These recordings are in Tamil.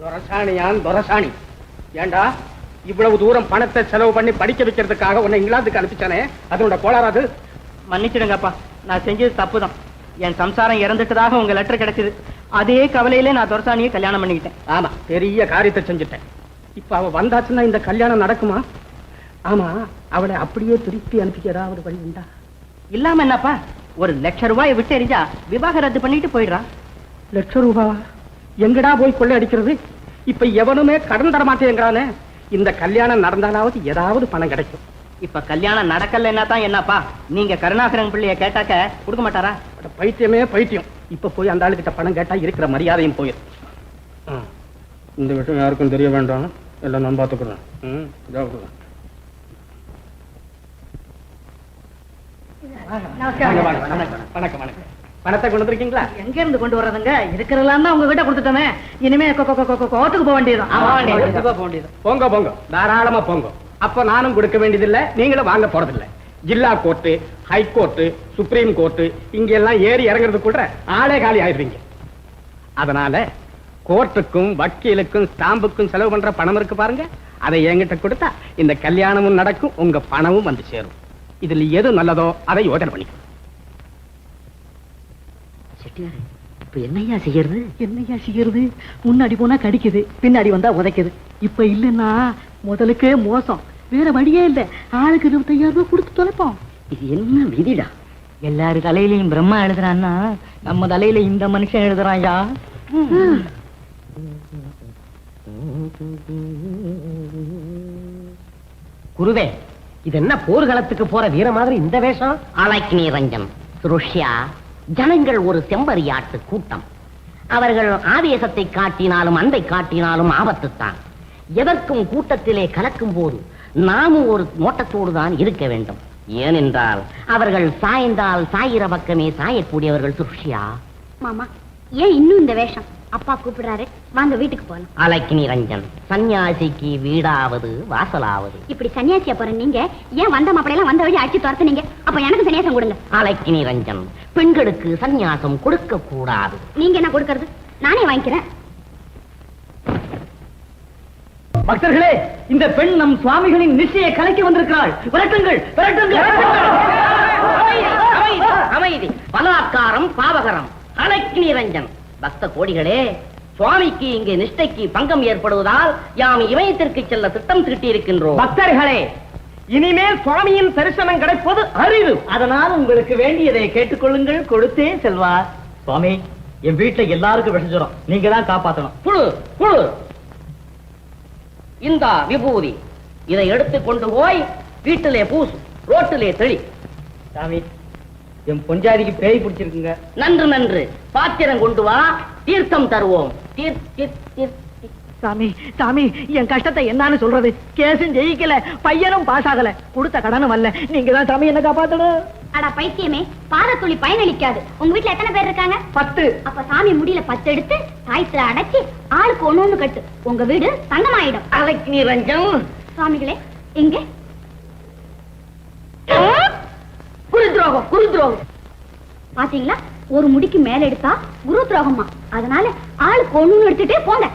துரசாணியான் துரசாணி. ஏண்டா? இவ்வளவு தூரம் பணத்தை செலவு பண்ணி படிக்க வைக்கிறதுக்காக உன்னை இங்கிலாந்துக்கு அனுப்பிச்சானே? அதனோட கோளாறாது மன்னிச்சிடுங்கப்பா. நான் செஞ்சது தப்புதான். என் சம்சாரம் இறந்துட்டதாக உங்க லெட்டர் கிடைச்சது. அதே கவலையிலே நான் துரசாணியை கல்யாணம் பண்ணிக்கிட்டேன். ஆமா பெரிய காரியத்தை செஞ்சுட்டேன். இப்ப அவ வந்தாச்சுன்னா இந்த கல்யாணம் நடக்குமா? ஆமா அவளை அப்படியே திருப்பி அனுப்பிக்க ஏதாவது வழி உண்டா? இல்லாம என்னப்பா? ஒரு லட்ச ரூபாயை விட்டு எரிஞ்சா விவாக ரத்து பண்ணிட்டு போயிடுறான் லட்சம் ரூபாவா? எங்கடா போய் கொள்ளை அடிக்கிறது? இப்ப எவனுமே கடன் தர மாட்டேங்கிறானே. இந்த கல்யாணம் நடந்தாலாவது ஏதாவது பணம் கிடைக்கும். இப்ப கல்யாணம் நடக்கலன்னா தான் என்னப்பா? நீங்க கருணாகரன் பிள்ளைய கேட்டாக்க கொடுக்க மாட்டாரா? பைத்தியமே பைத்தியம். இப்ப போய் அந்த ஆளுகிட்ட பணம் கேட்டா இருக்கிற மரியாதையும் போயிடும் இந்த விஷயம் யாருக்கும் தெரிய வேண்டாம். எல்லாம் நான் பாத்துக்கிறேன் ம், வணக்கம், வணக்கம் வணக்கம். பணத்தை கொண்டு வந்திருக்கீங்களா? எங்க இருந்து கொண்டு வர்றதுங்க? இருக்கிறதெல்லாம் தான் உங்ககிட்ட கொடுத்துட்டோமே. இனிமே கோர்ட்டுக்கு போக கண்டிப்பா போக வேண்டியது போங்க போங்க. தாராளமா போங்க. அப்ப நானும் கொடுக்க வேண்டியதில்லை நீங்களும் வாங்க போறதில்லை. ஜில்லா court high court supreme court இங்க எல்லாம் ஏறி இறங்குறதுக்குள்ள ஆளே காலி ஆயிடுவீங்க. அதனால கோர்ட்டுக்கும் வக்கீலுக்கும் ஸ்டாம்புக்கும் செலவு பண்ற பணம் இருக்கு பாருங்க. அதை என்கிட்ட கொடுத்தா இந்த கல்யாணமும் நடக்கும் உங்க பணமும் வந்து சேரும். இதுல எது நல்லதோ அதை யோசனை பண்ணிக்கோ. செட்டியாரு இப்ப என்னையா செய்யறது? என்னையா செய்யறது? முன்னாடி போனா கடிக்குது பின்னாடி வந்தா உதைக்குது. இப்ப இல்லன்னா முதலுக்கே மோசம். வேற வழியே இல்ல. ஆளுக்கு இருபத்தையாயிரம் ரூபாய் கொடுத்து தொலைப்போம். இது என்ன விதிடா? எல்லாரு தலையிலையும் பிரம்மா எழுதுறான்னா நம்ம தலையில இந்த மனுஷன் எழுதுறான்யா குருவே இது என்ன போர்க்களத்துக்கு போற வீர மாதிரி இந்த வேஷம்? அலைக்னி ரஞ்சன் ருஷ்யா ஜனங்கள் ஒரு செம்பரியாட்டு கூட்டம். அவர்கள் ஆவேசத்தை காட்டினாலும் அன்பை காட்டினாலும் ஆபத்துத்தான். எதற்கும் கூட்டத்திலே கலக்கும் போது நாமும் ஒரு நோட்டத்தோடு தான் இருக்க வேண்டும். ஏனென்றால் அவர்கள் சாய்ந்தால் சாயிர பக்கமே சாயக்கூடியவர்கள் சுஷ்யா மாமா ஏன் இன்னும் இந்த வேஷம்? அப்பா கூப்பிடுறாரு. வாங்க வீட்டுக்கு போலாம். அலைக்னி ரஞ்சன் சந்நியாசிக்கு வீடாவது வாசலாவது. இப்படி சன்னியாசியா போற நீங்க ஏன் வந்த மாப்பிளையெல்லாம் வந்த வழி அடிச்சு துரத்துனீங்க? அப்ப எனக்கு சன்னியாசம் கொடுங்க. அலைக்னி ரஞ்சன் பெண்களுக்கு சந்நியாசம் கொடுக்க கூடாது. நீங்க என்ன கொடுக்கறது? நானே வாங்கிக்கிறேன். பக்தர்களே இந்த பெண் நம் சுவாமிகளின் நிச்சய கலைக்கு வந்திருக்கிறாள். விரட்டுங்கள் விரட்டுங்கள். அமைதி, பலாத்காரம் பாவகரம். அலைக்கு நிரஞ்சன் பக்த கோடிகளே சுவாமிக்கு இங்கே நிஷ்டைக்கு பங்கம் ஏற்படுவதால் யாம் இமயத்திற்கு செல்ல திட்டம் தீட்டியிருக்கின்றோம். பக்தர்களே இனிமேல் சுவாமியின் தரிசனம் கிடைப்பது அரிது. அதனால் உங்களுக்கு வேண்டியதை கேட்டுக்கொள்ளுங்கள் கொடுத்தே செல்வார் சுவாமி என் வீட்டுல எல்லாருக்கும் விஷஜரம் நீங்க தான் காப்பாத்தணும். புழு புழு இந்த விபூதி. இதை எடுத்து கொண்டு போய் வீட்டிலே பூசு ரோட்டிலே தெளி. சாமி என் பொஞ்சாதிக்கு பேய் பிடிச்சிருக்குங்க. நன்று நன்று. பாத்திரம் கொண்டு வா தீர்த்தம் தருவோம். தீர் தீர் தீர் தீர். சாமி சாமி என் கஷ்டத்தை என்னன்னு சொல்றது? கேஸும் ஜெயிக்கல பையனும் பாஸ் ஆகல கொடுத்த கடனும் வரல நீங்க தான் சாமி என்ன காப்பாத்தணும். அடா பைத்தியமே. பாதத்துளி பயனளிக்காது. உங்க வீட்டுல எத்தனை பேர் இருக்காங்க? பத்து. அப்ப சாமி முடியல பத்து எடுத்து தாயத்துல அடைச்சு ஆளுக்கு ஒண்ணு ஒண்ணு கட்டு. உங்க வீடு தங்கமாயிடும் அலைக்கு நிரஞ்சன் சுவாமிகளே எங்க? குரு துரோகம் குரு துரோகம் பாத்தீங்களா ஒரு முடிக்கு மேல எடுத்தா குரு துரோகமா அதனால ஒண்ணு ஒண்ணு எடுத்துட்டே போங்க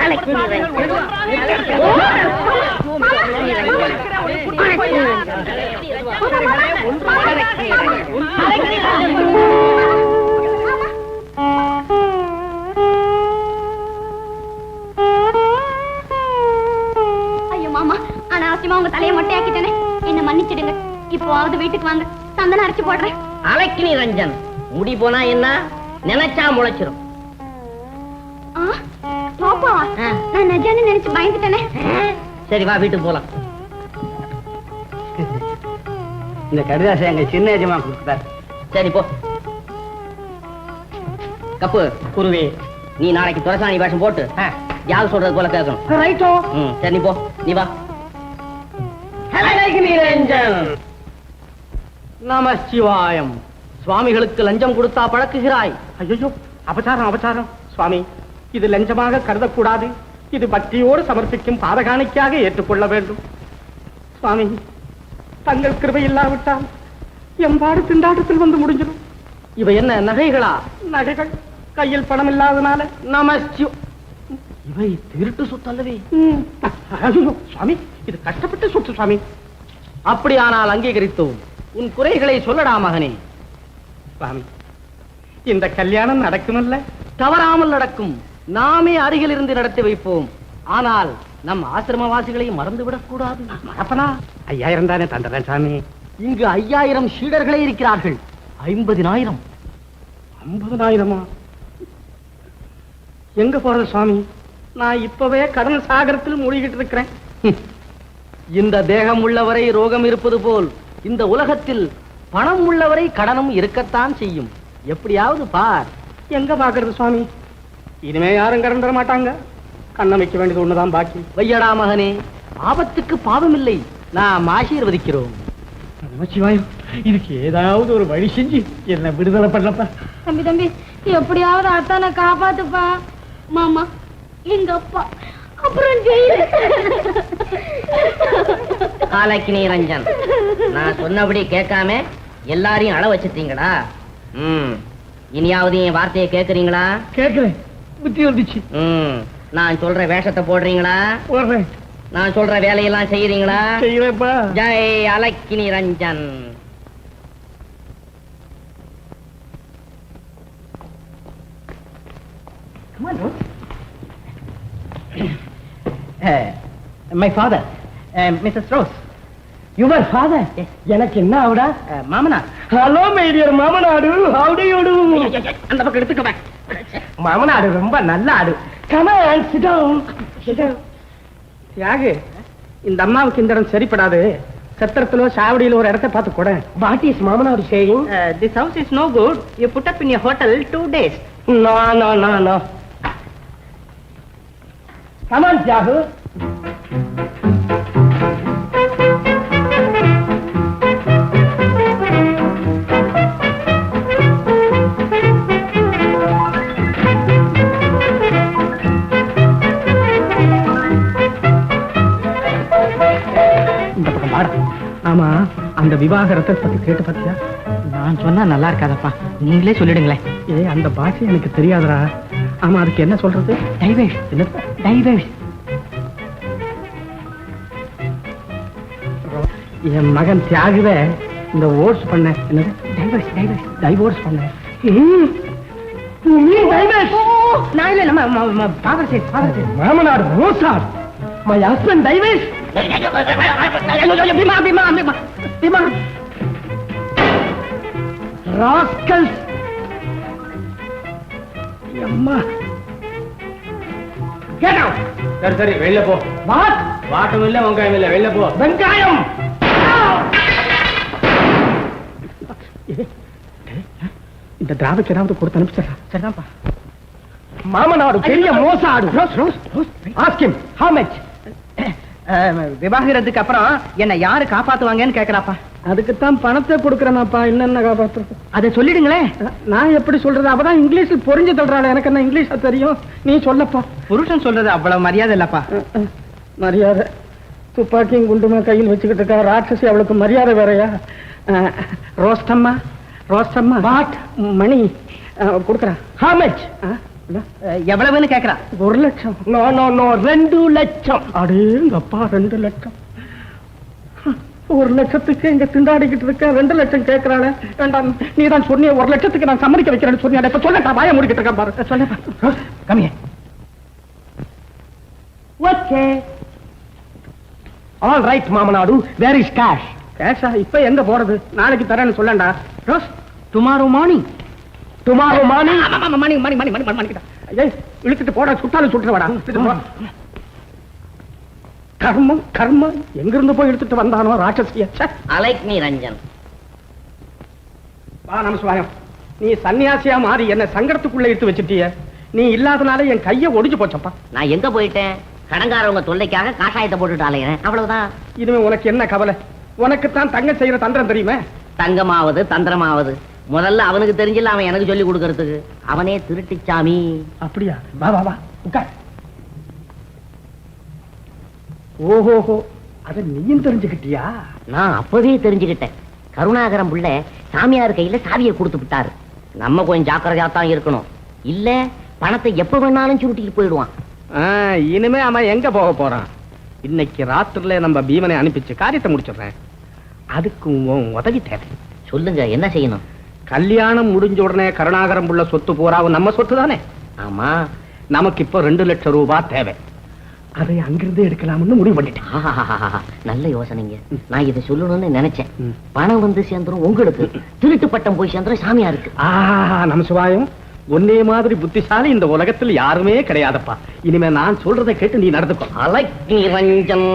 அலைக்கு இப்போவாவது வீட்டுக்கு வாங்க. சந்தனம் அரைச்சு போடுறேன். அலைக்கு நிரஞ்சன் முடி போனா என்ன? நினைச்சா முளைச்சிரும். நான் நிஜம்னு நினைச்சு பயந்துட்டேனே. சரி வா வீட்டுக்கு போலாம். இந்த கடிதாசை எங்க சின்ன எஜமா கொடுத்தார் சரி போ. கப்பு குருவே நீ நாளைக்கு துரசாணி வேஷம் போட்டு யார் சொல்றது போல கேட்கணும் ரைட்டோ. ம் சரி நீ போ. நீ வா. நம சிவாயம். சுவாமிகளுக்கு லஞ்சம் கொடுத்தா பழக்குகிறாய். ஐயோ அபச்சாரம் அபச்சாரம். சுவாமி இது லஞ்சமாக கருதக்கூடாது. இது பக்தியோடு சமர்ப்பிக்கும் பாதகாணிக்காக ஏற்றுக்கொள்ள வேண்டும். சுவாமி தங்கள் கிருபை இல்லாவிட்டால் எம்பாடு திண்டாட்டத்தில் வந்து முடிஞ்சிடும். இவ என்ன நகைகளா? நகைகள். கையில் பணம் இல்லாதனால நமஸ்யு. இவை திருட்டு சுத்தல்லவே. ம், ஐயோ, சுவாமி இது கஷ்டப்பட்டு சுற்று சுவாமி. அப்படியானால் அங்கீகரித்தோம். உன் குறைகளை சொல்லடா மகனே. சுவாமி இந்த கல்யாணம் நடக்குமல்ல? தவறாமல் நடக்கும். நாமே அருகில் இருந்து நடத்தி வைப்போம். ஆனால் நம் ஆசிரமவாசிகளை மறந்துவிடக் கூடாது அப்பனா? ஐயாயிரம் தானே தந்துடுறேன் சாமி. இங்கு ஐயாயிரம் சீடர்களே இருக்கிறார்கள். ஐம்பதினாயிரம். ஐம்பதுனாயிரமா? எங்க போறது சுவாமி நான் இப்பவே கடன் சாகரத்தில் மூழ்கிட்டு இருக்கிறேன். இந்த தேகம் உள்ளவரை ரோகம் இருப்பது போல் இந்த உலகத்தில் பணம் உள்ளவரை கடனும் இருக்கத்தான் செய்யும். எப்படியாவது பார். எங்க பாக்குறது சுவாமி இனிமே யாரும் கடன் தர மாட்டாங்க கண்ணை வைக்க வேண்டியது ஒண்ணுதான் பாக்கி. வையடா மகனே ஆபத்துக்கு பாவமில்லை. நாம் ஆசீர்வதிக்கிறோம். நமச்சிவாயம் இதுக்கு ஏதாவது ஒரு வழி செஞ்சு என்ன விடுதலை பண்ணப்பா. தம்பி தம்பி எப்படியாவது அத்தானை காப்பாத்துப்பா. மாமா எங்க அப்பா அப்புறம் ஜெயிலு. காலைக்கு ரஞ்சன் நான் சொன்னபடி கேட்காம எல்லாரையும் அழ வச்சிட்டீங்களா? ம் இனியாவது என் வார்த்தையை கேக்குறீங்களா கேட்கிறேன். புத்தி வந்துச்சு. ம் நான் சொல்ற வேஷத்தை போடுறீங்களா? போடுறேன். நான் சொல்ற வேலையெல்லாம் செய்யறீங்களா செய்யறேப்பா Jai Alakini Ranjan. My father mrs Rose your father எனக்கு என்ன ஆகுடா மாமனார். Hello my dear மாமனாடு. ஹவுடி அந்த பக்கம் எடுத்துக்கவேன் மாமனாடு ரொம்ப நல்ல ஆடு. Come on sit down sit down Thiyagu இந்த அம்மாவுக்கு இந்த இடம் சரிப்படாது. சத்திரத்திலோ சாவடியில ஒரு இடத்தை பார்த்து கூட. What is மாமனாடு saying this house is no good you put up in hotel two days no no no no come on Thiyagu அந்த விவாகரத்தை பத்தி கேட்டு பார்த்தியா நான் சொன்னா நல்லா இருக்காதப்பா நீங்களே சொல்லிடுங்களேன் ஏ அந்த பாஷை எனக்கு தெரியாதுடா ஆமா அதுக்கு என்ன சொல்றது டைவேஷ் என்ன டைவேஷ் என் மகன் தியாகுவே இந்த ஓட்ஸ் பண்ண என்னது டைவேஷ் டைவேஷ் டைவோர்ஸ் பண்ண நான் இல்ல நம்ம ஃபாதர் சேஸ் ஃபாதர் சேஸ் மாமனார் ரோசார் my husband divorce Bhima Bhima Bhima Bhima rascals அம்மா! சரி சரி வெளில போ. வாட்? வாட்டும் இல்ல வெங்காயம் இல்ல வெளில போ. வெங்காயம்! இந்த டிராவுக்கு ஏதாவது கொடுத்து அனுப்பிச்சிடலாம் சரிதான்ப்பா. மாமனாடு பெரிய மோசாடு. Rose Rose Rose. Ask him how much விவாகரத்துக்கு அப்புறம் என்ன யாரு காப்பாத்துவாங்கன்னு கேக்குறாப்பா. அதுக்குத்தான் பணத்தை கொடுக்கறேனாப்பா. என்னென்ன காப்பாத்துறது அதை சொல்லிடுங்களேன் நான் எப்படி சொல்றது? அவதான் இங்கிலீஷில் புரிஞ்சு தள்ளுறாள் எனக்கு என்ன இங்கிலீஷா தெரியும்? நீ சொல்லப்பா. புருஷன் சொல்றது அவ்வளவு மரியாதை இல்லப்பா. மரியாதை. துப்பாக்கியும் குண்டுமா கையில் வச்சுக்கிட்டு இருக்கா? ராட்சசி அவளுக்கு மரியாதை வேறையா? ரோஸ்டம்மா ரோஸ்டம்மா. வாட் மணி கொடுக்கறேன் இல்ல, எவ்வளவுன்னு கேக்குறா. ஒரு லட்சம். நோ நோ நோ ரெண்டு லட்சம். அடேங்கப்பா ரெண்டு லட்சம். ஒரு லட்சத்துக்கு இங்க திண்டாடிக்கிட்டு இருக்க ரெண்டு லட்சம் கேட்கறாளே வேண்டாம் நீ தான் சொன்னிய ஒரு லட்சத்துக்கு நான் சம்மதிக்க வைக்கிறேன்னு சொன்னியா இப்ப சொல்லட்டா வாய முடிக்கிட்டு இருக்கேன் பாரு. சொல்லப்பா come here okay. All right மாமனாடு where is cash கேஷா இப்ப எங்க போறது? நாளைக்கு தரேன்னு சொல்லண்டா. Rose tomorrow morning tomorrow morning money money money money money ஏய் இழுத்துட்டு போடா சுட்டாலும் சுட்டுறவாடா. கர்மம் கர்மம். எங்கிருந்து போய் எடுத்துட்டு வந்தானோ ராட்சசிய? ச்சே. அலைக்னி ரஞ்சன். வா நமசிவாயம் நீ சன்னியாசியா மாறி என்ன சங்கடத்துக்குள்ள இட்டு வச்சிட்டிய. நீ இல்லாதனால என் கைய ஒடிஞ்சு போச்சப்பா. நான் எங்க போயிட்டேன்? கடங்காரவங்க தொல்லைக்காக காஷாயத்தை போட்டுட்டு அலையிறேன் அவ்வளவுதான். இனிமே உனக்கு என்ன கவலை? உனக்குத்தான் தங்க செய்யற தந்திரம் தெரியுமே? தங்கமாவது தந்திரமாவது. முதல்ல அவனுக்கு தெரிஞ்சில்ல அவன் எனக்கு சொல்லி கொடுக்கறதுக்கு. அவனே திருட்டுச்சாமி அப்படியா? வா வா வா. உட்கார். ஓஹோஹோ. அத நீயும் தெரிஞ்சுக்கிட்டியா? நான் அப்பவே தெரிஞ்சுக்கிட்டேன். கருணாகரம் புள்ள சாமியார் கையில சாவியை கொடுத்து விட்டாரு. நம்ம கொஞ்சம் ஜாக்கிரதையா தான் இருக்கணும். இல்ல பணத்தை எப்ப வேணாலும் சுருட்டிட்டு போயிடுவான். இனிமே அவன் எங்க போக போறான்? இன்னைக்கு ராத்திரில நம்ம பீமனை அனுப்பிச்சு காரியத்தை முடிச்சிடுறேன். அதுக்கு உதவி தேவை. சொல்லுங்க என்ன செய்யணும்? கல்யாணம் முடிஞ்ச உடனே கருணாகரம் புள்ள சொத்து பூராவும் நம்ம சொத்து தானே? ஆமா நமக்கு இப்போ ரெண்டு லட்சம் ரூபாய் தேவை. அதை அங்கிருந்து எடுக்கலாம்னு முடிவு பண்ணிட்டேன். நல்ல யோசனைங்க. நான் இதை சொல்லணும்னு நினைச்சேன். பணம் வந்து சேர்ந்துரும் உங்களுக்கு திருட்டு பட்டம் போய் சேர்ந்துரும் சாமியாருக்கு ஆ நம்ம சிவாயம் உன்னே மாதிரி புத்திசாலி இந்த உலகத்தில் யாருமே கிடையாதப்பா. இனிமே நான் சொல்றதை கேட்டு நீ நடந்துக்கோ. ரஞ்சன்